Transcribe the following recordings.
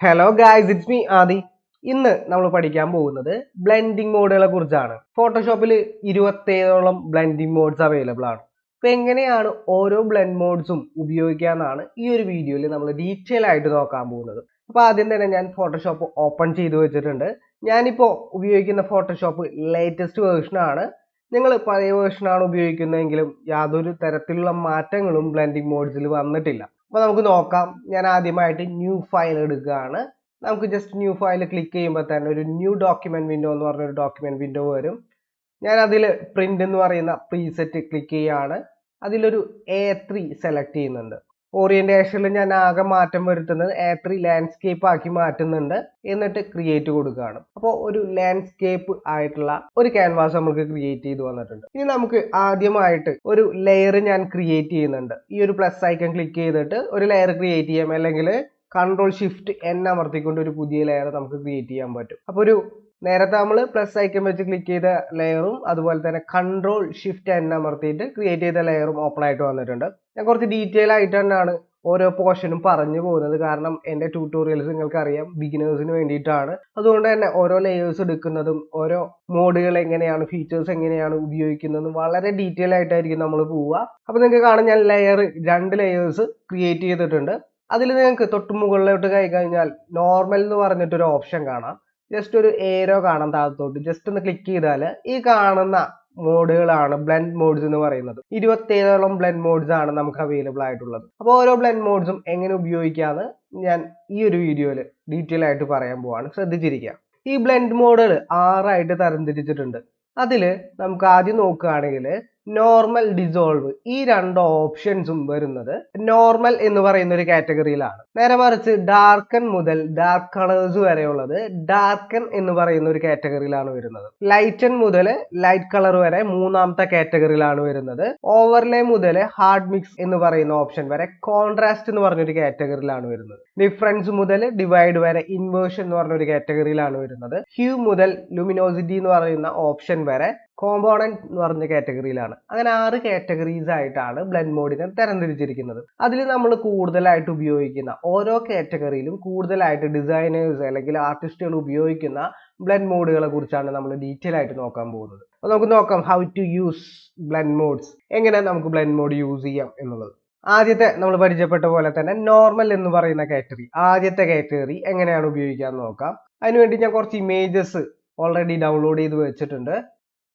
Hello guys it's me Aadi ഇന്ന് നമ്മൾ പഠിക്കാൻ പോകുന്നത് ബ്ലെൻഡിങ് മോഡുകളെ കുറിച്ചാണ്. ഫോട്ടോഷോപ്പിൽ ഇരുപത്തേഴോളം ബ്ലെൻഡിങ് മോഡ്സ് അവൈലബിൾ ആണ്. അപ്പൊ എങ്ങനെയാണ് ഓരോ ബ്ലെൻഡ് മോഡ്സും ഉപയോഗിക്കാന്നാണ് ഈ ഒരു വീഡിയോയിൽ നമ്മൾ ഡീറ്റെയിൽ ആയിട്ട് നോക്കാൻ പോകുന്നത്. അപ്പോൾ ആദ്യം തന്നെ ഞാൻ ഫോട്ടോഷോപ്പ് ഓപ്പൺ ചെയ്തു വെച്ചിട്ടുണ്ട്. ഞാനിപ്പോൾ ഉപയോഗിക്കുന്ന ഫോട്ടോഷോപ്പ് ലേറ്റസ്റ്റ് വേർഷനാണ് നിങ്ങൾ പഴയ വേർഷനാണ് ഉപയോഗിക്കുന്നതെങ്കിലും യാതൊരു തരത്തിലുള്ള മാറ്റങ്ങളും ബ്ലെൻഡിങ് മോഡ്സിൽ വന്നിട്ടില്ല. അപ്പോൾ നമുക്ക് നോക്കാം. ഞാൻ ആദ്യമായിട്ട് ന്യൂ ഫയൽ എടുക്കുകയാണ്. നമുക്ക് ജസ്റ്റ് ന്യൂ ഫയൽ ക്ലിക്ക് ചെയ്യുമ്പോൾ തന്നെ ഒരു ന്യൂ ഡോക്യുമെന്റ് വിൻഡോ എന്ന് പറഞ്ഞൊരു ഡോക്യുമെന്റ് വിൻഡോ വരും. ഞാൻ അതിൽ പ്രിന്റ് എന്ന് പറയുന്ന പ്രീസെറ്റ് ക്ലിക്ക് ചെയ്യുകയാണ് അതിലൊരു എ ത്രീ സെലക്ട് ചെയ്യുന്നുണ്ട്. ഓറിയന്റേഷനിൽ ഞാൻ ആകെ മാറ്റം വരുത്തുന്നത് എ ത്രീ ലാൻഡ്സ്കേപ്പ് ആക്കി മാറ്റുന്നുണ്ട്. എന്നിട്ട് ക്രിയേറ്റ് കൊടുക്കുകയാണ്. അപ്പോൾ ഒരു ലാൻഡ്സ്കേപ്പ് ആയിട്ടുള്ള ഒരു ക്യാൻവാസ് നമുക്ക് ക്രിയേറ്റ് ചെയ്ത് വന്നിട്ടുണ്ട്. ഇനി നമുക്ക് ആദ്യമായിട്ട് ഒരു ലെയർ ഞാൻ ക്രിയേറ്റ് ചെയ്യുന്നുണ്ട്. ഈ ഒരു പ്ലസ് ഐക്കൺ ക്ലിക്ക് ചെയ്തിട്ട് ഒരു ലെയർ ക്രിയേറ്റ് ചെയ്യാം. അല്ലെങ്കിൽ കൺട്രോൾ ഷിഫ്റ്റ് എൻ അമർത്തിക്കൊണ്ട് ഒരു പുതിയ ലെയർ നമുക്ക് ക്രിയേറ്റ് ചെയ്യാൻ പറ്റും. അപ്പോൾ ഒരു നേരത്തെ നമ്മൾ പ്ലസ് ഐക്കൺ വെച്ച് ക്ലിക്ക് ചെയ്ത ലെയറും അതുപോലെ തന്നെ കൺട്രോൾ ഷിഫ്റ്റ് എൻ അമർത്തിയിട്ട് ക്രിയേറ്റ് ചെയ്ത ലെയറും ഓപ്പൺ ആയിട്ട് വന്നിട്ടുണ്ട്. ഞാൻ കുറച്ച് ഡീറ്റെയിൽ ആയിട്ട് തന്നെയാണ് ഓരോ പോർഷനും പറഞ്ഞു പോകുന്നത്. കാരണം എന്റെ ട്യൂട്ടോറിയൽസ് നിങ്ങൾക്ക് അറിയാം ബിഗിനേഴ്സിന് വേണ്ടിയിട്ടാണ്. അതുകൊണ്ട് തന്നെ ഓരോ ലെയേഴ്സ് എടുക്കുന്നതും ഓരോ മോഡുകൾ എങ്ങനെയാണ് ഫീച്ചേഴ്സ് എങ്ങനെയാണ് ഉപയോഗിക്കുന്നതും വളരെ ഡീറ്റെയിൽ ആയിട്ടായിരിക്കും നമ്മൾ പോവുക. അപ്പോൾ നിങ്ങൾക്ക് കാണാം ഞാൻ ലെയർ രണ്ട് ലെയേഴ്സ് ക്രിയേറ്റ് ചെയ്തിട്ടുണ്ട്. അതിൽ നിങ്ങൾക്ക് തൊട്ട് മുകളിലോട്ട് കഴിഞ്ഞാൽ നോർമൽ എന്ന് പറഞ്ഞിട്ടൊരു ഓപ്ഷൻ കാണാം. ജസ്റ്റ് ഒരു ഏരോ കാണാൻ താഴത്തോട്ട് ജസ്റ്റ് ഒന്ന് ക്ലിക്ക് ചെയ്താൽ ഈ കാണുന്ന മോഡുകളാണ് ബ്ലെൻഡ് മോഡ്സ് എന്ന് പറയുന്നത്. ഇരുപത്തേഴോളം ബ്ലെൻഡ് മോഡ്സ് ആണ് നമുക്ക് അവൈലബിൾ ആയിട്ടുള്ളത്. അപ്പോൾ ഓരോ ബ്ലെൻഡ് മോഡ്സും എങ്ങനെ ഉപയോഗിക്കാമെന്ന് ഞാൻ ഈ ഒരു വീഡിയോയിൽ ഡീറ്റെയിൽ ആയിട്ട് പറയാൻ പോവാണ്. ശ്രദ്ധിച്ചിരിക്കുക ഈ ബ്ലെൻഡ് മോഡുകൾ ആറായിട്ട് തരംതിരിച്ചിട്ടുണ്ട്. അതിൽ നമുക്ക് ആദ്യം നോക്കുകയാണെങ്കിൽ നോർമൽ ഡിസോൾവ് ഈ രണ്ട് ഓപ്ഷൻസും വരുന്നത് നോർമൽ എന്ന് പറയുന്ന ഒരു കാറ്റഗറിയിലാണ്. നേരെ മറിച്ച് ഡാർക്കൻ മുതൽ ഡാർക്ക് കളേഴ്സ് വരെയുള്ളത് ഡാർക്കൻ എന്ന് പറയുന്ന ഒരു കാറ്റഗറിയിലാണ് വരുന്നത്. ലൈറ്റൻ മുതൽ ലൈറ്റ് കളർ വരെ മൂന്നാമത്തെ കാറ്റഗറിയിലാണ് വരുന്നത്. ഓവർലേ മുതൽ ഹാർഡ് മിക്സ് എന്ന് പറയുന്ന ഓപ്ഷൻ വരെ കോൺട്രാസ്റ്റ് എന്ന് പറഞ്ഞൊരു കാറ്റഗറിയിലാണ് വരുന്നത്. ഡിഫറൻസ് മുതൽ ഡിവൈഡ് വരെ ഇൻവേർഷൻ എന്ന് പറഞ്ഞ ഒരു കാറ്റഗറിയിലാണ് വരുന്നത്. ഹ്യൂ മുതൽ ലുമിനോസിറ്റി എന്ന് പറയുന്ന ഓപ്ഷൻ വരെ കോമ്പോണന്റ് എന്ന് പറഞ്ഞ കാറ്റഗറിയിലാണ്. അങ്ങനെ ആറ് കാറ്റഗറീസ് ആയിട്ടാണ് ബ്ലെൻഡ് മോഡിനെ തരംതിരിച്ചിരിക്കുന്നത്. അതിൽ നമ്മൾ കൂടുതലായിട്ട് ഉപയോഗിക്കുന്ന ഓരോ കാറ്റഗറിയിലും കൂടുതലായിട്ട് ഡിസൈനേഴ്സ് അല്ലെങ്കിൽ ആർട്ടിസ്റ്റുകൾ ഉപയോഗിക്കുന്ന ബ്ലെൻഡ് മോഡുകളെ കുറിച്ചാണ് നമ്മൾ ഡീറ്റെയിൽ ആയിട്ട് നോക്കാൻ പോകുന്നത്. അപ്പോൾ നമുക്ക് നോക്കാം how to use blend modes. എങ്ങനെ നമുക്ക് ബ്ലെൻഡ് മോഡ് യൂസ് ചെയ്യാം എന്നുള്ളത്. ആദ്യത്തെ നമ്മൾ പരിചയപ്പെട്ട പോലെ തന്നെ നോർമൽ എന്ന് പറയുന്ന കാറ്റഗറി ആദ്യത്തെ കാറ്റഗറി എങ്ങനെയാണ് ഉപയോഗിക്കാൻ നോക്കാം. അതിനുവേണ്ടി ഞാൻ കുറച്ച് ഇമേജസ് ഓൾറെഡി ഡൗൺലോഡ് ചെയ്ത് വെച്ചിട്ടുണ്ട്.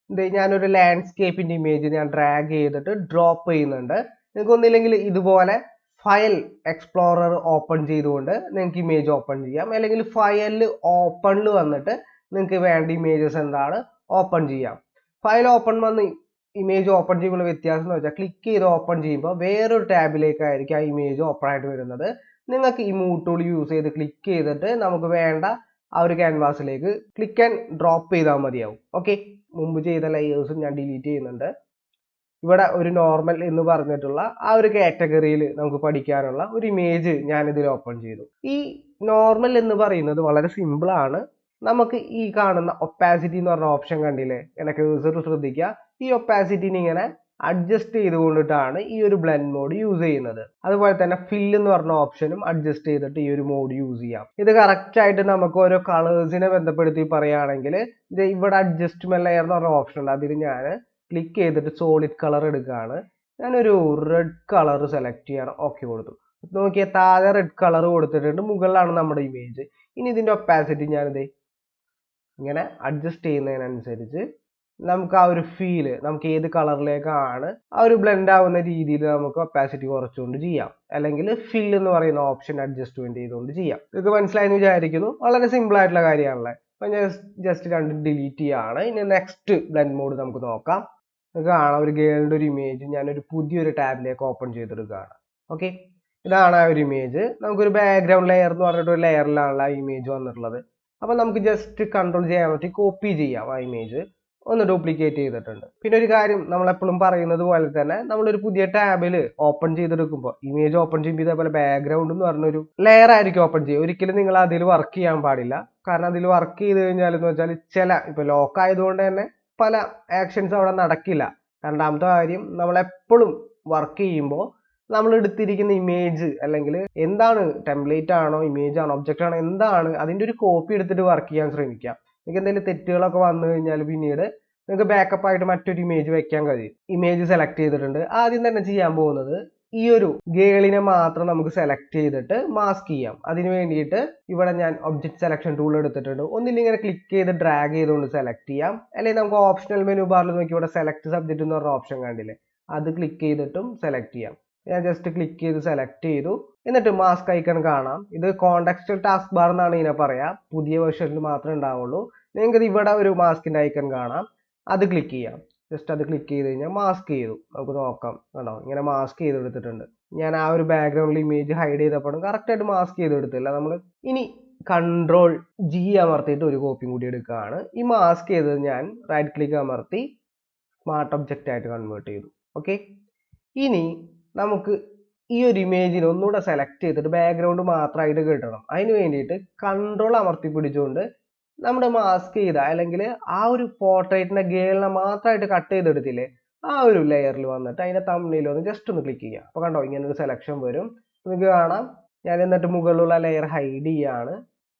ഇത് ഞാനൊരു ലാൻഡ്സ്കേപ്പിന്റെ ഇമേജ് ഞാൻ ഡ്രാഗ് ചെയ്തിട്ട് ഡ്രോപ്പ് ചെയ്യുന്നുണ്ട്. നിങ്ങൾക്ക് ഒന്നില്ലെങ്കിൽ ഇതുപോലെ ഫയൽ എക്സ്പ്ലോറർ ഓപ്പൺ ചെയ്തുകൊണ്ട് നിങ്ങൾക്ക് ഇമേജ് ഓപ്പൺ ചെയ്യാം. അല്ലെങ്കിൽ ഫയലിൽ ഓപ്പണിൽ വന്നിട്ട് നിങ്ങൾക്ക് വേണ്ട ഇമേജസ് എന്താണ് ഓപ്പൺ ചെയ്യാം. ഫയൽ ഓപ്പൺ വന്ന് ഇമേജ് ഓപ്പൺ ചെയ്യുമ്പോൾ വ്യത്യാസം എന്ന് വെച്ചാൽ ക്ലിക്ക് ചെയ്ത് ഓപ്പൺ ചെയ്യുമ്പോൾ വേറൊരു ടാബിലേക്കായിരിക്കും ആ ഇമേജ് ഓപ്പൺ ആയിട്ട് വരുന്നത്. നിങ്ങൾക്ക് ഈ മൂവ് ടൂൾ യൂസ് ചെയ്ത് ക്ലിക്ക് ചെയ്തിട്ട് നമുക്ക് വേണ്ട ആ ഒരു ക്യാൻവാസിലേക്ക് ക്ലിക്ക് ആൻഡ് ഡ്രോപ്പ് ചെയ്താൽ മതിയാവും. ഓക്കെ മുമ്പ് ചെയ്ത ലെയേഴ്സും ഞാൻ ഡിലീറ്റ് ചെയ്യുന്നുണ്ട്. ഇവിടെ ഒരു നോർമൽ എന്ന് പറഞ്ഞിട്ടുള്ള ആ ഒരു കാറ്റഗറിയിൽ നമുക്ക് പഠിക്കാനുള്ള ഒരു ഇമേജ് ഞാൻ ഇതിൽ ഓപ്പൺ ചെയ്തു. ഈ നോർമൽ എന്ന് പറയുന്നത് വളരെ സിമ്പിൾ ആണ്. നമുക്ക് ഈ കാണുന്ന ഒപ്പാസിറ്റി എന്ന് പറഞ്ഞ ഓപ്ഷൻ കണ്ടില്ലേ? എനിക്ക് ശ്രദ്ധിക്കുക ഈ ഒപ്പാസിറ്റിനെ ഇങ്ങനെ അഡ്ജസ്റ്റ് ചെയ്തുകൊണ്ടിട്ടാണ് ഈ ഒരു ബ്ലെൻഡ് മോഡ് യൂസ് ചെയ്യുന്നത്. അതുപോലെ തന്നെ ഫിൽ എന്ന് പറഞ്ഞ ഓപ്ഷനും അഡ്ജസ്റ്റ് ചെയ്തിട്ട് ഈ ഒരു മോഡ് യൂസ് ചെയ്യാം. ഇത് കറക്റ്റ് ആയിട്ട് നമുക്ക് ഓരോ കളേഴ്സിനെ ബന്ധപ്പെടുത്തി പറയുകയാണെങ്കിൽ ഇത് ഇവിടെ അഡ്ജസ്റ്റ്മെന്റ് ലെയർ എന്ന് പറഞ്ഞ ഓപ്ഷൻ ഉണ്ട്. അതിൽ ഞാൻ ക്ലിക്ക് ചെയ്തിട്ട് സോളിഡ് കളർ എടുക്കുകയാണ്. ഞാനൊരു റെഡ് കളർ സെലക്ട് ചെയ്യാണ് ഓക്കെ കൊടുത്തു. നോക്കിയാൽ താഴെ റെഡ് കളർ കൊടുത്തിട്ടുണ്ട്. മുകളിലാണ് നമ്മുടെ ഇമേജ് ഇനി ഇതിന്റെ ഒപ്പാസിറ്റി ഞാനിത് ഇങ്ങനെ അഡ്ജസ്റ്റ് ചെയ്യുന്നതിനനുസരിച്ച് നമുക്ക് ആ ഒരു ഫീൽ നമുക്ക് ഏത് കളറിലേക്കാണ് ആ ഒരു ബ്ലെൻഡ് ആവുന്ന രീതിയിൽ നമുക്ക് കപ്പാസിറ്റി കുറച്ചുകൊണ്ട് ചെയ്യാം. അല്ലെങ്കിൽ ഫിൽ എന്ന് പറയുന്ന ഓപ്ഷൻ അഡ്ജസ്റ്റ്മെന്റ് ചെയ്തുകൊണ്ട് ചെയ്യാം. ഇത് മനസ്സിലായെന്ന് വിചാരിക്കുന്നു. വളരെ സിമ്പിൾ ആയിട്ടുള്ള കാര്യമാണല്ലേ? അപ്പൊ ഞാൻ ജസ്റ്റ് രണ്ട് ഡിലീറ്റ് ചെയ്യാണ്. ഇനി നെക്സ്റ്റ് ബ്ലെൻഡ് മോഡ് നമുക്ക് നോക്കാം. നിങ്ങൾക്ക് കാണാം ഒരു ഗേളിന്റെ ഒരു ഇമേജ് ഞാനൊരു പുതിയൊരു ടാബിലേക്ക് ഓപ്പൺ ചെയ്തെടുക്കുകയാണ്. ഓക്കെ ഇതാണ് ആ ഒരു ഇമേജ് നമുക്കൊരു ബാക്ക്ഗ്രൗണ്ട് ലെയർ എന്ന് പറഞ്ഞിട്ട് ഒരു ലെയറിലാണ് ആ ഇമേജ് വന്നിട്ടുള്ളത്. അപ്പൊ നമുക്ക് ജസ്റ്റ് കൺട്രോൾ ചെയ്യാൻ പറ്റി കോപ്പി ചെയ്യാം ആ ഇമേജ് ഒന്ന് ഡ്യൂപ്ലിക്കേറ്റ് ചെയ്തിട്ടുണ്ട്. പിന്നെ ഒരു കാര്യം നമ്മൾ എപ്പോഴും പറയുന്നത് പോലെ തന്നെ നമ്മളൊരു പുതിയ ടാബിൽ ഓപ്പൺ ചെയ്തെടുക്കുമ്പോൾ ഇമേജ് ഓപ്പൺ ചെയ്യുമ്പോൾ ഇതേപോലെ ബാക്ക്ഗ്രൗണ്ട് എന്ന് പറഞ്ഞൊരു ലെയർ ആയിരിക്കും ഓപ്പൺ ചെയ്യുക. ഒരിക്കലും നിങ്ങൾ അതിൽ വർക്ക് ചെയ്യാൻ പാടില്ല. കാരണം അതിൽ വർക്ക് ചെയ്ത് കഴിഞ്ഞാൽ എന്ന് വെച്ചാൽ ചില ഇപ്പൊ ലോക്ക് ആയതുകൊണ്ട് തന്നെ പല ആക്ഷൻസ് അവിടെ നടക്കില്ല. രണ്ടാമത്തെ കാര്യം നമ്മൾ എപ്പോഴും വർക്ക് ചെയ്യുമ്പോൾ നമ്മൾ എടുത്തിരിക്കുന്ന ഇമേജ് അല്ലെങ്കിൽ എന്താണ് ടെംപ്ലേറ്റ് ആണോ ഇമേജ് ആണോ ഒബ്ജക്റ്റ് ആണോ എന്താണ് അതിന്റെ ഒരു കോപ്പി എടുത്തിട്ട് വർക്ക് ചെയ്യാൻ ശ്രമിക്കാം. നിങ്ങൾക്ക് എന്തെങ്കിലും തെറ്റുകളൊക്കെ വന്നു കഴിഞ്ഞാൽ പിന്നീട് നിങ്ങൾക്ക് ബാക്കപ്പ് ആയിട്ട് മറ്റൊരു ഇമേജ് വെക്കാൻ കഴിയും. ഇമേജ് സെലക്ട് ചെയ്തിട്ടുണ്ട്. ആദ്യം തന്നെ ചെയ്യാൻ പോകുന്നത് ഈ ഒരു ഗേളിനെ മാത്രം നമുക്ക് സെലക്ട് ചെയ്തിട്ട് മാസ്ക് ചെയ്യാം. അതിന് വേണ്ടിയിട്ട് ഇവിടെ ഞാൻ ഒബ്ജക്ട് സെലക്ഷൻ ടൂൾ എടുത്തിട്ടുണ്ട്. ഒന്നില്ലെങ്കിൽ ഇങ്ങനെ ക്ലിക്ക് ചെയ്ത് ഡ്രാഗ് ചെയ്തുകൊണ്ട് സെലക്ട് ചെയ്യാം. അല്ലെങ്കിൽ നമുക്ക് ഓപ്ഷണൽ മെനു ബാറിൽ നോക്കി ഇവിടെ സെലക്ട് സബ്ജക്റ്റ് എന്ന് പറഞ്ഞ ഓപ്ഷൻ കണ്ടില്ലേ? അത് ക്ലിക്ക് ചെയ്തിട്ടും സെലക്ട് ചെയ്യാം. ഞാൻ ജസ്റ്റ് ക്ലിക്ക് ചെയ്ത് സെലക്ട് ചെയ്തു. എന്നിട്ട് മാസ്ക് ഐക്കൺ കാണാം. ഇത് കോണ്ടാക്സ്റ്റൽ ടാസ്ക് ബാർ എന്നാണ് ഇതിനെ പറയാ. പുതിയ വേർഷനിൽ മാത്രമേ ഉണ്ടാവുള്ളൂ. നിങ്ങൾക്ക് ഇവിടെ ഒരു മാസ്കിന്റെ ഐക്കൺ കാണാം. അത് ക്ലിക്ക് ചെയ്യാം. ജസ്റ്റ് അത് ക്ലിക്ക് ചെയ്ത് കഴിഞ്ഞാൽ മാസ്ക് ചെയ്തു. നമുക്ക് നോക്കാം. കണ്ടോ? ഇങ്ങനെ മാസ്ക് ചെയ്തെടുത്തിട്ടുണ്ട്. ഞാൻ ആ ഒരു ബാക്ക്ഗ്രൗണ്ടിൽ ഇമേജ് ഹൈഡ് ചെയ്തപ്പോഴും കറക്റ്റ് ആയിട്ട് മാസ്ക് ചെയ്തെടുത്തില്ല. നമ്മൾ ഇനി കൺട്രോൾ ജി അമർത്തിയിട്ട് ഒരു കോപ്പിയും കൂടി എടുക്കുകയാണ്. ഈ മാസ്ക് ചെയ്തത് ഞാൻ റൈറ്റ് ക്ലിക്ക് അമർത്തി സ്മാർട്ട് ഒബ്ജക്റ്റ് ആയിട്ട് കൺവേർട്ട് ചെയ്തു. ഓക്കെ ഇനി നമുക്ക് ഈ ഒരു ഇമേജിനെ ഒന്നുകൂടെ സെലക്ട് ചെയ്തിട്ട് ബാക്ക്ഗ്രൗണ്ട് മാത്രമായിട്ട് കിട്ടണം. അതിന് വേണ്ടിയിട്ട് കൺട്രോൾ അമർത്തി പിടിച്ചുകൊണ്ട് നമ്മുടെ മാസ്ക് ചെയ്ത അല്ലെങ്കിൽ ആ ഒരു പോർട്രേറ്റിന്റെ ഗേളിനെ മാത്രമായിട്ട് കട്ട് ചെയ്തെടുത്തില്ലേ ആ ഒരു ലെയറിൽ വന്നിട്ട് അതിന്റെ തമ്മിൽ ഒന്ന് ജസ്റ്റ് ഒന്ന് ക്ലിക്ക് ചെയ്യുക. അപ്പോൾ കണ്ടോ ഇങ്ങനെ ഒരു സെലക്ഷൻ വരും. നിങ്ങൾക്ക് കാണാം. ഞാൻ എന്നിട്ട് മുകളിലുള്ള ലെയർ ഹൈഡ് ചെയ്യാണ്.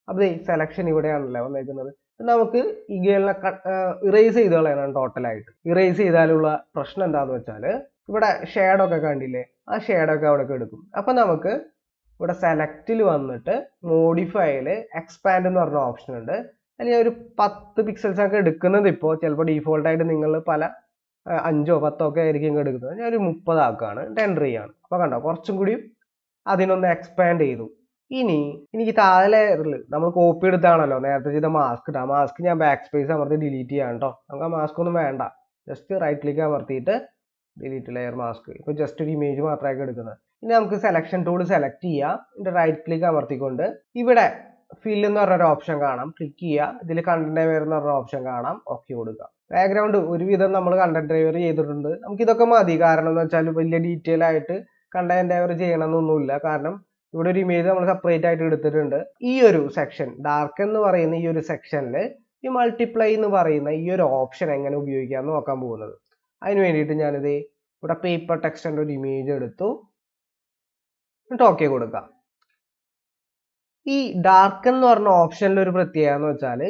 അപ്പോൾ ഈ സെലക്ഷൻ ഇവിടെയാണല്ലോ വന്നേക്കുന്നത്. നമുക്ക് ഈ ഗേളിനെ ഇറേസ് ചെയ്ത് കളയണം ടോട്ടലായിട്ട് ഇറേസ് ചെയ്താലുള്ള പ്രശ്നം എന്താന്ന് വെച്ചാൽ ഇവിടെ ഷേഡോ ഒക്കെ കണ്ടില്ലേ? ആ ഷേഡോ ഒക്കെ അവിടെ എടുക്കും. അപ്പൊ നമുക്ക് ഇവിടെ സെലക്റ്റിൽ വന്നിട്ട് മോഡിഫൈയിൽ എക്സ്പാൻഡ് എന്ന് പറഞ്ഞ ഓപ്ഷൻ ഉണ്ട്. അല്ലെങ്കിൽ ഒരു പത്ത് പിക്സൽസ് ഒക്കെ എടുക്കുന്നത് ഇപ്പോൾ ചിലപ്പോൾ ഡീഫോൾട്ട് ആയിട്ട് നിങ്ങൾ പല അഞ്ചോ പത്തോ ഒക്കെ ആയിരിക്കും എടുക്കുന്നത്. ഞാൻ ഒരു മുപ്പതാക്കുകയാണ് ടെൻഡർ ചെയ്യാണ് അപ്പോൾ കണ്ടോ കുറച്ചും കൂടി അതിനൊന്ന് എക്സ്പാൻഡ് ചെയ്തു. ഇനി എനിക്ക് താഴെ നമ്മൾ കോപ്പി എടുത്താണല്ലോ നേരത്തെ ചെയ്ത മാസ്ക് ഇട്ടാ. മാസ്ക് ഞാൻ ബാക്ക് സ്പേസ് അമർത്തി ഡിലീറ്റ് ചെയ്യാം കേട്ടോ നമുക്ക് ആ മാസ്ക് ഒന്നും വേണ്ട. ജസ്റ്റ് റൈറ്റ് ക്ലിക്ക് അമർത്തിയിട്ട് ഡിലീറ്റ് ലെയർ മാസ്ക് ഇപ്പൊ ജസ്റ്റ് ഒരു ഇമേജ് മാത്രമായിട്ട് എടുക്കുന്നത് ഇനി നമുക്ക് സെലക്ഷൻ ടൂൾ സെലക്ട് ചെയ്യാം. ഇതിന്റെ റൈറ്റ് ക്ലിക്ക് അമർത്തിക്കൊണ്ട് ഇവിടെ ഫിൽ എന്ന് പറഞ്ഞൊരു ഓപ്ഷൻ കാണാം. ക്ലിക്ക് ചെയ്യുക ഇതിൽ കണ്ടന്റ് ഡ്രൈവർ എന്ന് പറഞ്ഞ ഓപ്ഷൻ കാണാം. ഓക്കെ കൊടുക്കുക ബാക്ക്ഗ്രൗണ്ട് ഒരുവിധം നമ്മൾ കണ്ടന്റ് ഡ്രൈവർ ചെയ്തിട്ടുണ്ട്. നമുക്ക് ഇതൊക്കെ മതി. കാരണം എന്ന് വെച്ചാൽ വലിയ ഡീറ്റെയിൽ ആയിട്ട് കണ്ടന്റ് ഡ്രൈവർ ചെയ്യണമെന്നൊന്നുമില്ല കാരണം ഇവിടെ ഒരു ഇമേജ് നമ്മൾ സെപ്പറേറ്റ് ആയിട്ട് എടുത്തിട്ടുണ്ട്. ഈ ഒരു സെക്ഷൻ ഡാർക്ക് എന്ന് പറയുന്ന ഈ ഒരു സെക്ഷനിൽ ഈ മൾട്ടിപ്ലൈ എന്ന് പറയുന്ന ഈ ഒരു ഓപ്ഷൻ എങ്ങനെ ഉപയോഗിക്കാമെന്ന് നോക്കാൻ പോകുന്നത്. അതിന് വേണ്ടിയിട്ട് ഞാനിത് ഇവിടെ പേപ്പർ ടെക്സ്റ്റിന്റെ ഒരു ഇമേജ് എടുത്തു. എന്നിട്ട് ഓക്കെ കൊടുക്കാം. ഈ ഡാർക്ക് എന്ന് പറഞ്ഞ ഓപ്ഷനിൽ ഒരു പ്രത്യേകത എന്ന് വെച്ചാൽ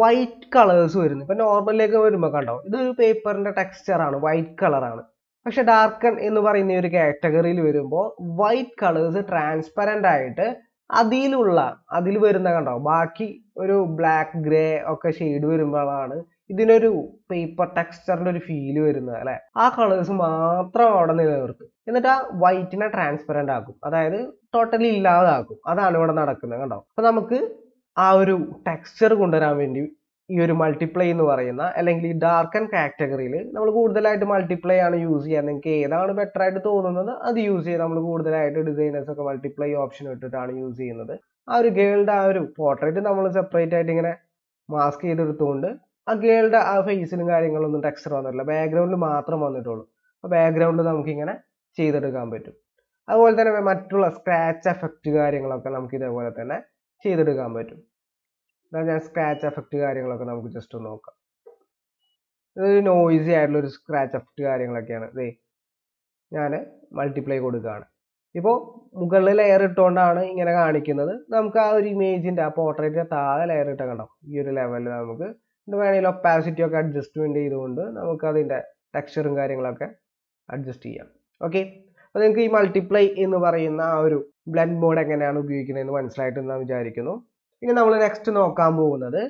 വൈറ്റ് കളേഴ്സ് വരുന്നു. ഇപ്പം നോർമലിലേക്ക് വരുമ്പോൾ കണ്ടോ ഇതൊരു പേപ്പറിന്റെ ടെക്സ്ചർ ആണ് വൈറ്റ് കളറാണ് പക്ഷെ ഡാർക്കൺ എന്ന് പറയുന്ന ഒരു കാറ്റഗറിയിൽ വരുമ്പോൾ വൈറ്റ് കളേഴ്സ് ട്രാൻസ്പെറന്റ് ആയിട്ട് അതിലുള്ള അതിൽ വരുന്ന കണ്ടോ ബാക്കി ഒരു ബ്ലാക്ക് ഗ്രേ ഒക്കെ ഷെയ്ഡ് വരുമ്പോഴാണ് ഇതിനൊരു പേപ്പർ ടെക്സ്ചറിന്റെ ഒരു ഫീൽ വരുന്നത് അല്ലെ? ആ കളേഴ്സ് മാത്രം അവിടെ നിലനിർത്തും. എന്നിട്ട് ആ വൈറ്റിനെ ട്രാൻസ്പെറന്റ് ആക്കും. അതായത് ടോട്ടലി ഇല്ലാതാക്കും. അതാണ് ഇവിടെ നടക്കുന്നത് കണ്ടോ? അപ്പൊ നമുക്ക് ആ ഒരു ടെക്സ്ചർ കൊണ്ടുവരാൻ വേണ്ടി ഈ ഒരു മൾട്ടിപ്ലൈ എന്ന് പറയുന്ന അല്ലെങ്കിൽ ഈ ഡാർക്ക് ആൻഡ് കാറ്റഗറിയിൽ നമ്മൾ കൂടുതലായിട്ട് മൾട്ടിപ്ലൈ ആണ് യൂസ് ചെയ്യുക. നിങ്ങൾക്ക് ഏതാണ് ബെറ്റർ ആയിട്ട് തോന്നുന്നത് അത് യൂസ് ചെയ്ത് നമ്മൾ കൂടുതലായിട്ട് ഡിസൈനേഴ്സ് ഒക്കെ മൾട്ടിപ്ലൈ ഓപ്ഷൻ ഇട്ടിട്ടാണ് യൂസ് ചെയ്യുന്നത്. ആ ഒരു ഗേളുടെ ആ ഒരു പോർട്രേറ്റ് നമ്മൾ സെപ്പറേറ്റ് ആയിട്ട് ഇങ്ങനെ മാസ്ക് ചെയ്തെടുത്തുകൊണ്ട് ആ ഗേളുടെ ആ ഫേസിലും കാര്യങ്ങളൊന്നും ടെക്സ്ചർ വന്നിട്ടില്ല. ബാക്ക്ഗ്രൗണ്ടിൽ മാത്രം വന്നിട്ടുള്ളൂ. അപ്പോൾ ബാക്ക്ഗ്രൗണ്ട് നമുക്ക് ഇങ്ങനെ ചെയ്തെടുക്കാൻ പറ്റും. അതുപോലെ തന്നെ മറ്റുള്ള സ്ക്രാച്ച് എഫക്റ്റ് കാര്യങ്ങളൊക്കെ നമുക്ക് ഇതേപോലെ തന്നെ ചെയ്തെടുക്കാൻ പറ്റും. എന്താ ഞാൻ സ്ക്രാച്ച് എഫക്റ്റ് കാര്യങ്ങളൊക്കെ നമുക്ക് ജസ്റ്റ് ഒന്ന് നോക്കാം. ഇതൊരു നോയിസി ആയിട്ടുള്ള ഒരു സ്ക്രാച്ച് എഫക്റ്റ് കാര്യങ്ങളൊക്കെയാണ്. ഇതേ ഞാൻ മൾട്ടിപ്ലൈ കൊടുക്കുകയാണ് ഇപ്പോൾ മുകളിൽ ലെയർ ഇട്ടുകൊണ്ടാണ് ഇങ്ങനെ കാണിക്കുന്നത്. നമുക്ക് ആ ഒരു ഇമേജിന്റെ ആ പോർട്രേറ്റിന്റെ താഴെ ലെയർ ഇട്ട കണ്ടോ ഈ ഒരു ലെവലിൽ നമുക്ക് വേണമെങ്കിൽ ഒപ്പാസിറ്റി ഒക്കെ അഡ്ജസ്റ്റ്മെന്റ് ചെയ്തുകൊണ്ട് നമുക്ക് അതിന്റെ ടെക്സ്ചറും കാര്യങ്ങളൊക്കെ അഡ്ജസ്റ്റ് ചെയ്യാം. ഓക്കെ അപ്പോൾ നിങ്ങൾക്ക് ഈ മൾട്ടിപ്ലൈ എന്ന് പറയുന്ന ആ ഒരു ബ്ലെൻഡ് മോഡ് എങ്ങനെയാണ് ഉപയോഗിക്കുന്നതെന്ന് മനസ്സിലായിട്ടെന്ന് വിചാരിക്കുന്നു. ഇനി നമ്മൾ നെക്സ്റ്റ് നോക്കാൻ പോകുന്നത്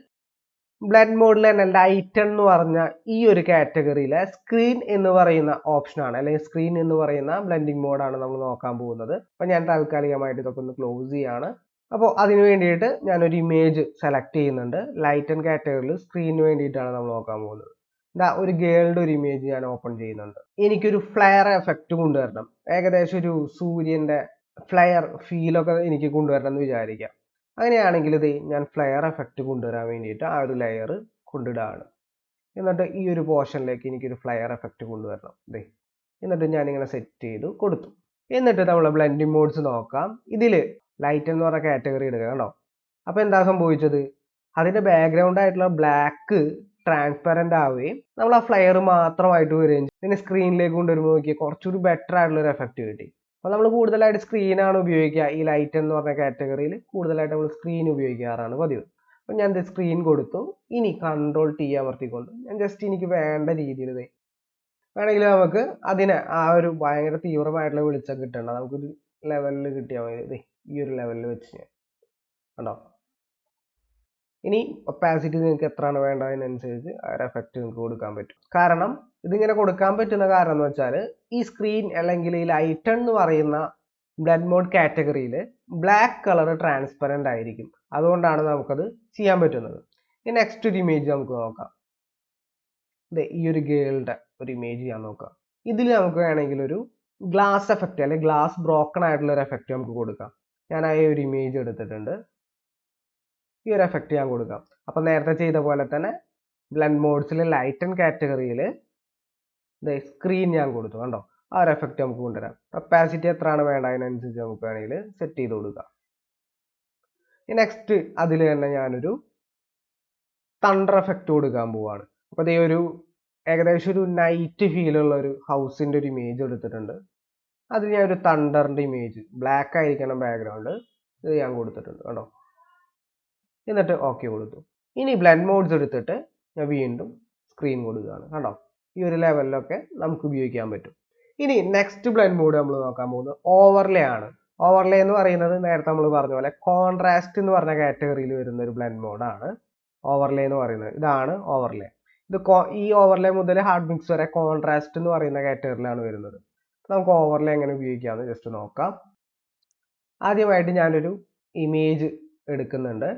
ബ്ലെൻഡ് മോഡിൽ തന്നെ ലൈറ്റ് എന്ന് പറഞ്ഞ ഈ ഒരു കാറ്റഗറിയിലെ സ്ക്രീൻ എന്ന് പറയുന്ന ഓപ്ഷനാണ് അല്ലെങ്കിൽ സ്ക്രീൻ എന്ന് പറയുന്ന ബ്ലെൻഡിങ് മോഡാണ് നമ്മൾ നോക്കാൻ പോകുന്നത്. അപ്പം ഞാൻ താൽക്കാലികമായിട്ട് ഇതൊക്കെ ഒന്ന് ക്ലോസ് ചെയ്യാണ്. അപ്പോൾ അതിന് വേണ്ടിയിട്ട് ഞാനൊരു ഇമേജ് സെലക്ട് ചെയ്യുന്നുണ്ട്. ലൈറ്റ് ആൻഡ് കാറ്റഗറിയിൽ സ്ക്രീനിന് വേണ്ടിയിട്ടാണ് നമ്മൾ നോക്കാൻ പോകുന്നത്. ഇതാ ഒരു ഗേളുടെ ഒരു ഇമേജ് ഞാൻ ഓപ്പൺ ചെയ്യുന്നുണ്ട്. എനിക്കൊരു ഫ്ലെയർ എഫക്റ്റ് കൊണ്ടുവരണം. ഏകദേശം ഒരു സൂര്യന്റെ ഫ്ലെയർ ഫീലൊക്കെ എനിക്ക് കൊണ്ടുവരണം എന്ന് വിചാരിക്കാം. അങ്ങനെയാണെങ്കിൽ ഇത് ഞാൻ ഫ്ലെയർ എഫക്റ്റ് കൊണ്ടുവരാൻ വേണ്ടിയിട്ട് ആ ഒരു ലെയർ കൊണ്ടിടുകയാണ് എന്നിട്ട് ഈ ഒരു പോർഷനിലേക്ക് എനിക്കൊരു ഫ്ലെയർ എഫക്റ്റ് കൊണ്ടുവരണം. ദേ എന്നിട്ട് ഞാനിങ്ങനെ സെറ്റ് ചെയ്ത് കൊടുത്തു. എന്നിട്ട് നമ്മൾ ബ്ലെൻഡിങ് മോഡ്സ് നോക്കാം. ഇതിൽ ലൈറ്റ് എന്ന് പറഞ്ഞ കാറ്റഗറി ഇടുക കേട്ടോ അപ്പോൾ എന്താ സംഭവിച്ചത്? അതിന്റെ ബാക്ക്ഗ്രൗണ്ട് ആയിട്ടുള്ള ബ്ലാക്ക് ട്രാൻസ്പെറന്റ് ആവുകയും നമ്മൾ ആ ഫ്ലെയർ മാത്രമായിട്ട് വരികയും പിന്നെ സ്ക്രീനിലേക്ക് കൊണ്ടുവരുമ്പോൾ നോക്കിയാൽ കുറച്ചുകൂടി ബെറ്റർ ആയിട്ടുള്ള ഒരു എഫക്റ്റ് കിട്ടി. അപ്പോൾ നമ്മൾ കൂടുതലായിട്ട് സ്ക്രീനാണ് ഉപയോഗിക്കുക. ഈ ലൈറ്റ് എന്ന് പറഞ്ഞ കാറ്റഗറിയിൽ കൂടുതലായിട്ട് നമ്മൾ സ്ക്രീൻ ഉപയോഗിക്കാറാണ് പതിവ്. അപ്പോൾ ഞാൻ സ്ക്രീൻ കൊടുത്തു. ഇനി കൺട്രോൾ ടി അമർത്തിക്കൊണ്ട് ഞാൻ ജസ്റ്റ് എനിക്ക് വേണ്ട രീതിയിൽ വേണമെങ്കിൽ നമുക്ക് അതിനെ ആ ഒരു ഭയങ്കര തീവ്രമായിട്ടുള്ള വെളിച്ചം കിട്ടണ്ട. നമുക്കൊരു ലെവലിൽ കിട്ടിയാൽ മതി ഈ ഒരു ലെവലിൽ വെച്ച് ഞാൻ കണ്ടോ? ഇനി ഒപ്പാസിറ്റി നിങ്ങൾക്ക് എത്രയാണ് വേണ്ടതിനനുസരിച്ച് ആ ഒരു എഫക്റ്റ് നിങ്ങൾക്ക് കൊടുക്കാൻ പറ്റും. കാരണം ഇതിങ്ങനെ കൊടുക്കാൻ പറ്റുന്ന കാരണം എന്ന് വെച്ചാൽ ഈ സ്ക്രീൻ അല്ലെങ്കിൽ ഈ ലൈറ്റ് എന്ന് പറയുന്ന ബ്ലഡ് മോഡ് കാറ്റഗറിയിൽ ബ്ലാക്ക് കളർ ട്രാൻസ്പെറന്റ് ആയിരിക്കും. അതുകൊണ്ടാണ് നമുക്കത് ചെയ്യാൻ പറ്റുന്നത്. ഇനി നെക്സ്റ്റ് ഒരു ഇമേജ് നമുക്ക് നോക്കാം. അതെ ഈ ഒരു ഗേളുടെ ഒരു ഇമേജ് ഞാൻ നോക്കാം. ഇതിൽ നമുക്ക് വേണമെങ്കിൽ ഒരു ഗ്ലാസ് എഫക്റ്റ് അല്ലെങ്കിൽ ഗ്ലാസ് ബ്രോക്കൺ ആയിട്ടുള്ള ഒരു എഫക്റ്റ് നമുക്ക് കൊടുക്കാം. ഞാൻ ആ ഒരു ഇമേജ് എടുത്തിട്ടുണ്ട്. ഈ ഒരു എഫക്റ്റ് ഞാൻ കൊടുക്കാം. അപ്പം നേരത്തെ ചെയ്ത പോലെ തന്നെ ബ്ലൻഡ് മോഡ്സിൽ ലൈറ്റ് ആൻഡ് കാറ്റഗറിയിൽ സ്ക്രീൻ ഞാൻ കൊടുത്തു കണ്ടോ? ആ ഒരു എഫക്റ്റ് നമുക്ക് കൊണ്ടുവരാം. കപ്പാസിറ്റി എത്രയാണ് വേണ്ട അതിനനുസരിച്ച് നമുക്ക് വേണമെങ്കിൽ സെറ്റ് ചെയ്ത് കൊടുക്കാം. നെക്സ്റ്റ് അതിൽ തന്നെ ഞാനൊരു തണ്ടർ എഫക്റ്റ് കൊടുക്കാൻ പോവാണ്. അപ്പോൾ അതേ ഒരു ഏകദേശം ഒരു നൈറ്റ് ഫീലുള്ള ഒരു ഹൗസിന്റെ ഒരു ഇമേജ് എടുത്തിട്ടുണ്ട്. അതിൽ ഞാൻ ഒരു തണ്ടറിന്റെ ഇമേജ് ബ്ലാക്ക് ആയിരിക്കണം ബാക്ക്ഗ്രൗണ്ട് ഇത് ഞാൻ കൊടുത്തിട്ടുണ്ട് കേട്ടോ. എന്നിട്ട് ഓക്കെ കൊടുത്തു. ഇനി ബ്ലെൻഡ് മോഡ്സ് എടുത്തിട്ട് ഞാൻ വീണ്ടും സ്ക്രീൻ കൊടുക്കുകയാണ് കണ്ടോ ഈ ഒരു ലെവലിലൊക്കെ നമുക്ക് ഉപയോഗിക്കാൻ പറ്റും. ഇനി നെക്സ്റ്റ് ബ്ലെൻഡ് മോഡ് നമ്മൾ നോക്കാൻ പോകുന്നത് ഓവർലേ ആണ്. ഓവർലേ എന്ന് പറയുന്നത് നേരത്തെ നമ്മൾ പറഞ്ഞ പോലെ കോൺട്രാസ്റ്റ് എന്ന് പറഞ്ഞ കാറ്റഗറിയിൽ വരുന്ന ഒരു ബ്ലെൻഡ് മോഡാണ് ഓവർലേ എന്ന് പറയുന്നത്. ഇതാണ് ഓവർലേ ഇത് ഈ ഓവർലേ മുതൽ ഹാർഡ് മിക്സ് വരെ കോൺട്രാസ്റ്റ് എന്ന് പറയുന്ന കാറ്റഗറിയിലാണ് വരുന്നത്. നമുക്ക് ഓവർലേ എങ്ങനെ ഉപയോഗിക്കാമെന്ന് ജസ്റ്റ് നോക്കാം. ആദ്യമായിട്ട് ഞാനൊരു ഇമേജ് എടുക്കുന്നുണ്ട്.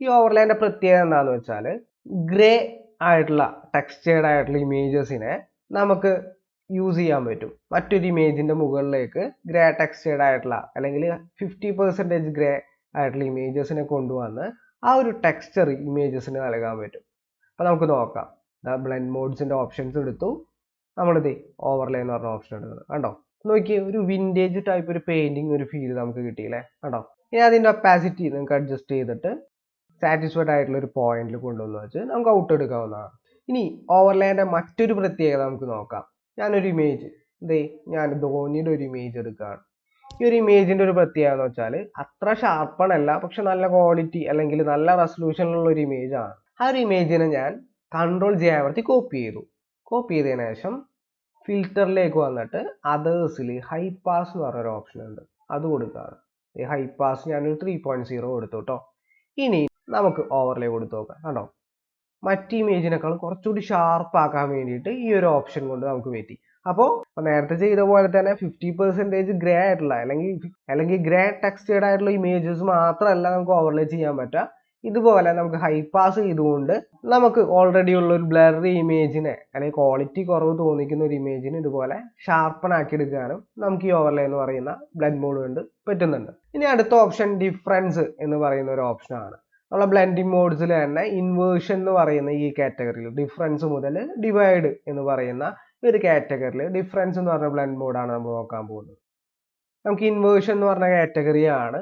ഈ ഓവർലേന്റെ പ്രത്യേകത എന്താണെന്ന് വെച്ചാൽ ഗ്രേ ആയിട്ടുള്ള ടെക്സ്റ്റേർഡ് ആയിട്ടുള്ള ഇമേജസിനെ നമുക്ക് യൂസ് ചെയ്യാൻ പറ്റും. മറ്റൊരു ഇമേജിന്റെ മുകളിലേക്ക് ഗ്രേ ടെക്സ്റ്റേർഡ് ആയിട്ടുള്ള അല്ലെങ്കിൽ ഫിഫ്റ്റി പെർസെന്റേജ് ഗ്രേ ആയിട്ടുള്ള ഇമേജസിനെ കൊണ്ടുവന്ന് ആ ഒരു ടെക്സ്ചർ ഇമേജസിന് നൽകാൻ പറ്റും. അപ്പോൾ നമുക്ക് നോക്കാം. ബ്ലെൻഡ് മോഡ്സിന്റെ ഓപ്ഷൻസ് എടുത്തു. നമ്മളിത് ഓവർലേ എന്ന് പറഞ്ഞ ഓപ്ഷൻ എടുക്കുന്നത് കണ്ടോ? നോക്കിയേ ഒരു വിന്റേജ് ടൈപ്പ് ഒരു പെയിന്റിങ് ഒരു ഫീൽ നമുക്ക് കിട്ടിയില്ലേ? കണ്ടോ? ഇനി അതിന്റെ ഒപ്പാസിറ്റി നിങ്ങൾക്ക് അഡ്ജസ്റ്റ് ചെയ്തിട്ട് സാറ്റിസ്ഫൈഡ് ആയിട്ടുള്ള ഒരു പോയിന്റിൽ കൊണ്ടുവന്ന് വെച്ച് നമുക്ക് ഔട്ട് എടുക്കാവുന്നതാണ്. ഇനി ഓവർലേന്റെ മറ്റൊരു പ്രത്യേകത നമുക്ക് നോക്കാം. ഞാനൊരു ഇമേജ് ഇതേ ഞാൻ ധോണിയുടെ ഒരു ഇമേജ് എടുക്കുകയാണ്. ഈ ഒരു ഇമേജിന്റെ ഒരു പ്രത്യേകത എന്ന് വെച്ചാൽ അത്ര ഷാർപ്പണല്ല പക്ഷെ നല്ല ക്വാളിറ്റി അല്ലെങ്കിൽ നല്ല റെസൊല്യൂഷനിലുള്ള ഒരു ഇമേജാണ് ആ ഒരു ഇമേജിനെ ഞാൻ കൺട്രോൾ ചെയ്യാൻ അമർത്തി കോപ്പി ചെയ്തു. കോപ്പി ചെയ്തതിന് ശേഷം ഫിൽറ്ററിലേക്ക് വന്നിട്ട് അതേഴ്സിൽ ഹൈ പാസ് എന്ന് പറഞ്ഞൊരു ഓപ്ഷൻ ഉണ്ട്. അത് കൊടുക്കുകയാണ് ഈ ഹൈ പാസ് ഞാനൊരു ത്രീ പോയിന്റ് സീറോ കൊടുത്തു കേട്ടോ ഇനി നമുക്ക് ഓവർലേ കൊടുത്തു നോക്കാം. കണ്ടോ? മറ്റ് ഇമേജിനേക്കാളും കുറച്ചുകൂടി ഷാർപ്പ് ആക്കാൻ വേണ്ടിയിട്ട് ഈ ഒരു ഓപ്ഷൻ കൊണ്ട് നമുക്ക് പറ്റി. അപ്പോൾ നേരത്തെ ചെയ്ത പോലെ തന്നെ ഫിഫ്റ്റി പെർസെന്റേജ് ഗ്രേ ആയിട്ടുള്ള അല്ലെങ്കിൽ അല്ലെങ്കിൽ ഗ്രേ ടെക്സ്റ്റേഡ് ആയിട്ടുള്ള ഇമേജസ് മാത്രമല്ല നമുക്ക് ഓവർലേ ചെയ്യാൻ പറ്റുക. ഇതുപോലെ നമുക്ക് ഹൈ പാസ് ചെയ്തുകൊണ്ട് നമുക്ക് ഓൾറെഡി ഉള്ള ഒരു ബ്ലറി ഇമേജിനെ അല്ലെങ്കിൽ ക്വാളിറ്റി കുറവ് തോന്നിക്കുന്ന ഒരു ഇമേജിനെ ഇതുപോലെ ഷാർപ്പൺ ആക്കി എടുക്കാനും നമുക്ക് ഈ ഓവർലേ എന്ന് പറയുന്ന ബ്ലെൻഡ് മോഡ് കൊണ്ട് പറ്റുന്നുണ്ട്. ഇനി അടുത്ത ഓപ്ഷൻ ഡിഫറൻസ് എന്ന് പറയുന്ന ഒരു ഓപ്ഷനാണ് നമ്മളെ ബ്ലെൻഡിങ് മോഡ്സിൽ തന്നെ ഇൻവേർഷൻ എന്ന് പറയുന്ന ഈ കാറ്റഗറിയിൽ ഡിഫറൻസ് മുതൽ ഡിവൈഡ് എന്ന് പറയുന്ന ഒരു കാറ്റഗറിയിൽ ഡിഫറൻസ് എന്ന് പറഞ്ഞ ബ്ലെൻഡ് മോഡാണ് നമ്മൾ നോക്കാൻ പോകുന്നത്. നമുക്ക് ഇൻവേർഷൻ എന്ന് പറഞ്ഞ കാറ്റഗറിയാണ്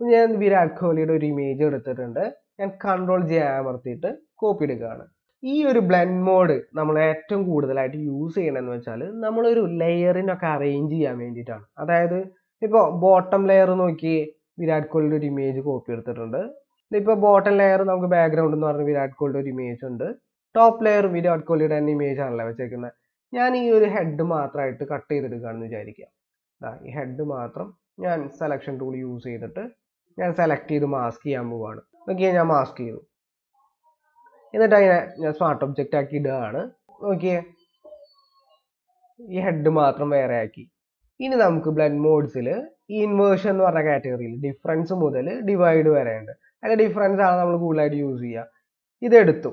ഞാൻ വിരാട് കോഹ്ലിയുടെ ഒരു ഇമേജ് എടുത്തിട്ടുണ്ട്. ഞാൻ കൺട്രോൾ ജെ അമർത്തിയിട്ട് കോപ്പി എടുക്കുകയാണ്. ഈ ഒരു ബ്ലെൻഡ് മോഡ് നമ്മൾ ഏറ്റവും കൂടുതലായിട്ട് യൂസ് ചെയ്യണമെന്ന് വെച്ചാൽ നമ്മളൊരു ലെയറിനൊക്കെ അറേഞ്ച് ചെയ്യാൻ വേണ്ടിയിട്ടാണ്. അതായത് ഇപ്പോൾ ബോട്ടം ലെയർ നോക്കി വിരാട് കോഹ്ലിയുടെ ഒരു ഇമേജ് കോപ്പി എടുത്തിട്ടുണ്ട്. ഇപ്പോൾ ബോട്ടം ലെയർ നമുക്ക് ബാക്ക്ഗ്രൗണ്ട് എന്ന് പറഞ്ഞ വിരാട് കോഹ്ലിയുടെ ഒരു ഇമേജ് ഉണ്ട്. ടോപ്പ് ലെയർ വിരാട് കോഹ്ലിയുടെ തന്നെ ഇമേജ് ആണല്ലോ വെച്ചേക്കുന്നത് ഞാൻ ഈ ഒരു ഹെഡ് മാത്രമായിട്ട് കട്ട് ചെയ്തെടുക്കുകയാണെന്ന് വിചാരിക്കാം ഈ ഹെഡ് മാത്രം ഞാൻ സെലക്ഷൻ ടൂൾ യൂസ് ചെയ്തിട്ട് ഞാൻ സെലക്ട് ചെയ്ത് മാസ്ക് ചെയ്യാൻ പോവാണ്. നോക്കിയാൽ ഞാൻ മാസ്ക് ചെയ്തു. എന്നിട്ട് അതിനെ ഞാൻ സ്മാർട്ട് ഒബ്ജക്റ്റ് ആക്കി ഇടുകയാണ്. നോക്കിയേ. ഈ ഹെഡ് മാത്രം വേറെ ആക്കി. ഇനി നമുക്ക് ബ്ലഡ് മോഡ്സിൽ ഈ ഇൻവേർഷൻ എന്ന് പറഞ്ഞ കാറ്റഗറിയിൽ ഡിഫറൻസ് മുതൽ ഡിവൈഡ് വരെ ഉണ്ട് അതിൽ ഡിഫറൻസ് ആണ് നമ്മൾ കൂടുതലായിട്ട് യൂസ് ചെയ്യുക. ഇതെടുത്തു.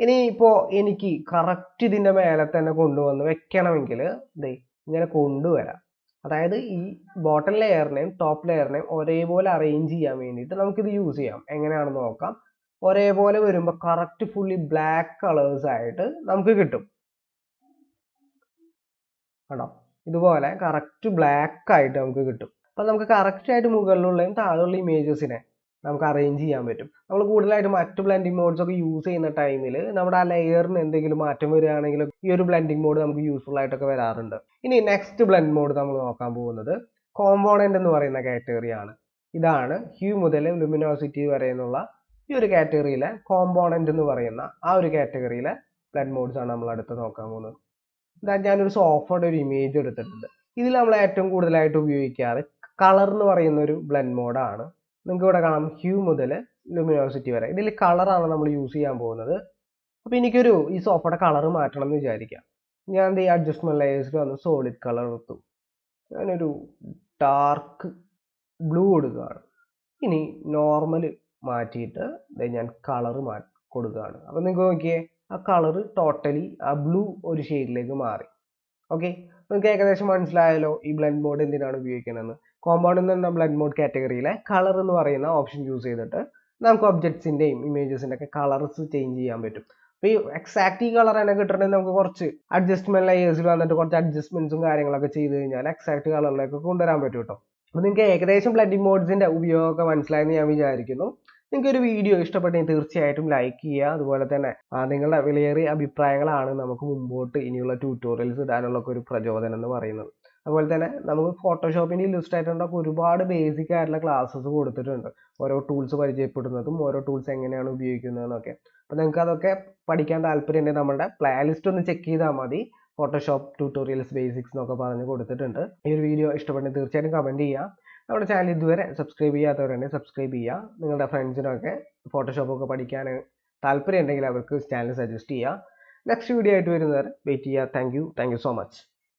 ഇനി ഇപ്പോൾ എനിക്ക് കറക്റ്റ് ഇതിന്റെ മേലെ തന്നെ കൊണ്ടുവന്ന് വെക്കണമെങ്കിൽ ദേ ഇങ്ങനെ കൊണ്ടുവരാം. അതായത് ഈ ബോട്ടം ലെയറിനെയും ടോപ്പ് ലെയറിനെയും ഒരേപോലെ അറേഞ്ച് ചെയ്യാൻ വേണ്ടിയിട്ട് നമുക്കിത് യൂസ് ചെയ്യാം. എങ്ങനെയാണെന്ന് നോക്കാം. ഒരേപോലെ വരുമ്പോൾ കറക്റ്റ് ഫുള്ളി ബ്ലാക്ക് കളേഴ്സ് ആയിട്ട് നമുക്ക് കിട്ടും. കണ്ടോ? ഇതുപോലെ കറക്റ്റ് ബ്ലാക്ക് ആയിട്ട് നമുക്ക് കിട്ടും. അപ്പം നമുക്ക് കറക്റ്റ് ആയിട്ട് മുകളിലുള്ളതും താഴെയുള്ള ഇമേജസിനെ നമുക്ക് അറേഞ്ച് ചെയ്യാൻ പറ്റും. നമ്മൾ കൂടുതലായിട്ട് മറ്റ് ബ്ലെൻഡിങ് മോഡ്സ് ഒക്കെ യൂസ് ചെയ്യുന്ന ടൈമിൽ നമ്മുടെ ആ ലെയറിന് എന്തെങ്കിലും മാറ്റം വരികയാണെങ്കിൽ ഈ ഒരു ബ്ലെൻഡിങ് മോഡ് നമുക്ക് യൂസ്ഫുൾ ആയിട്ടൊക്കെ വരാറുണ്ട്. ഇനി നെക്സ്റ്റ് ബ്ലെൻഡ് മോഡ് നമ്മൾ നോക്കാൻ പോകുന്നത് കോമ്പോണന്റ് എന്ന് പറയുന്ന കാറ്റഗറിയാണ് ഇതാണ് ഹ്യൂ മുതൽ ലുമിനോസിറ്റി വരെയെന്നുള്ള ഈ ഒരു കാറ്റഗറിയിലെ കോമ്പോണന്റ് എന്ന് പറയുന്ന ആ ഒരു കാറ്റഗറിയിലെ ബ്ലെൻഡ് മോഡ്സ് ആണ് നമ്മൾ അടുത്ത് നോക്കാൻ പോകുന്നത്. ഇതാ ഞാനൊരു സോഫയുടെ ഒരു ഇമേജ് എടുത്തിട്ടുണ്ട്. ഇതിൽ നമ്മൾ ഏറ്റവും കൂടുതലായിട്ട് ഉപയോഗിക്കാറ് കളർ എന്ന് പറയുന്ന ഒരു ബ്ലെൻഡ് മോഡാണ് നിങ്ങൾക്ക് ഇവിടെ കാണാം ഹ്യൂ മുതൽ ലുമിനോസിറ്റി വരെ. ഇതിൽ കളറാണ് നമ്മൾ യൂസ് ചെയ്യാൻ പോകുന്നത്. അപ്പോൾ എനിക്കൊരു ഈ സോഫയുടെ കളർ മാറ്റണം എന്ന് വിചാരിക്കാം. ഞാൻ എന്ത് ഈ അഡ്ജസ്റ്റ്മെന്റ് ലെയേഴ്സിൽ വന്ന് സോളിഡ് കളർ എടുത്തു ഞാനൊരു ഡാർക്ക് ബ്ലൂ കൊടുക്കുകയാണ് ഇനി നോർമൽ മാറ്റിയിട്ട് ഞാൻ കളർ മാ കൊടുക്കുകയാണ് അപ്പോൾ നിങ്ങൾക്ക് നോക്കിയേ ആ കളർ ടോട്ടലി ആ ബ്ലൂ ഒരു ഷെയ്ഡിലേക്ക് മാറി. ഓക്കെ നിങ്ങൾക്ക് ഏകദേശം മനസ്സിലായല്ലോ ഈ ബ്ലെൻഡ് ബോർഡ് എന്തിനാണ് ഉപയോഗിക്കണമെന്ന് കോമ്പൗണ്ട് നമ്മൾ ബ്ലെൻഡ് മോഡ് കാറ്റഗറിയിലെ കളർ എന്ന് പറയുന്ന ഓപ്ഷൻ യൂസ് ചെയ്തിട്ട് നമുക്ക് ഒബ്ജക്ട്സിന്റെയും ഇമേജസിന്റെ ഒക്കെ കളർസ് ചേഞ്ച് ചെയ്യാൻ പറ്റും. അപ്പോൾ ഈ എക്സാക്ട് ഈ കളർ തന്നെ കിട്ടണമെങ്കിൽ നമുക്ക് കുറച്ച് അഡ്ജസ്റ്റ്മെന്റ് ലെയേഴ്സിൽ വന്നിട്ട് കുറച്ച് അഡ്ജസ്റ്റ്മെന്റ്സും കാര്യങ്ങളൊക്കെ ചെയ്ത് കഴിഞ്ഞാൽ എക്സാക്ട് കളറിലേക്ക് കൊണ്ടുവരാൻ പറ്റും കേട്ടോ അപ്പോൾ നിങ്ങൾക്ക് ഏകദേശം ബ്ലഡ് മോഡ്സിന്റെ ഉപയോഗമൊക്കെ മനസ്സിലായെന്ന് ഞാൻ വിചാരിക്കുന്നു. നിങ്ങൾക്ക് ഒരു വീഡിയോ ഇഷ്ടപ്പെട്ടെങ്കിൽ തീർച്ചയായിട്ടും ലൈക്ക് ചെയ്യുക. അതുപോലെ തന്നെ നിങ്ങളുടെ വിലയേറിയ അഭിപ്രായങ്ങളാണ് നമുക്ക് മുമ്പോട്ട് ഇനിയുള്ള ട്യൂട്ടോറിയൽസ് ഇടാനുള്ള ഒരു പ്രചോദനം എന്ന് പറയുന്നത്. അതുപോലെ തന്നെ നമുക്ക് ഫോട്ടോഷോപ്പിന്റെ ഇല്ലുസ്ട്രേറ്ററിന്റെ ഒരുപാട് ബേസിക് ആയിട്ടുള്ള ക്ലാസ്സസ് കൊടുത്തിട്ടുണ്ട്. ഓരോ ടൂൾസ് പരിചയപ്പെടുന്നതും ഓരോ ടൂൾസ് എങ്ങനെയാണ് ഉപയോഗിക്കുന്നതെന്നൊക്കെ. അപ്പോൾ നിങ്ങൾക്ക് അതൊക്കെ പഠിക്കാൻ താല്പര്യമുണ്ടെങ്കിൽ നമ്മുടെ പ്ലേ ലിസ്റ്റ് ഒന്ന് ചെക്ക് ചെയ്താൽ മതി. ഫോട്ടോഷോപ്പ് ട്യൂട്ടോറിയൽസ് ബേസിക്സ് എന്നൊക്കെ പറഞ്ഞ് കൊടുത്തിട്ടുണ്ട്. ഈ ഒരു വീഡിയോ ഇഷ്ടപ്പെട്ടെങ്കിൽ തീർച്ചയായിട്ടും കമന്റ് ചെയ്യുക. നമ്മുടെ ചാനൽ ഇതുവരെ സബ്സ്ക്രൈബ് ചെയ്യാത്തവരുണ്ടെങ്കിൽ സബ്സ്ക്രൈബ് ചെയ്യുക. നിങ്ങളുടെ ഫ്രണ്ട്സിനൊക്കെ ഫോട്ടോഷോപ്പൊക്കെ പഠിക്കാൻ താല്പര്യം ഉണ്ടെങ്കിൽ അവർക്ക് ചാനൽ സജസ്റ്റ് ചെയ്യുക. നെക്സ്റ്റ് വീഡിയോ ആയിട്ട് വരുന്നവരെ വെയിറ്റ് ചെയ്യുക. Thank you thank you so much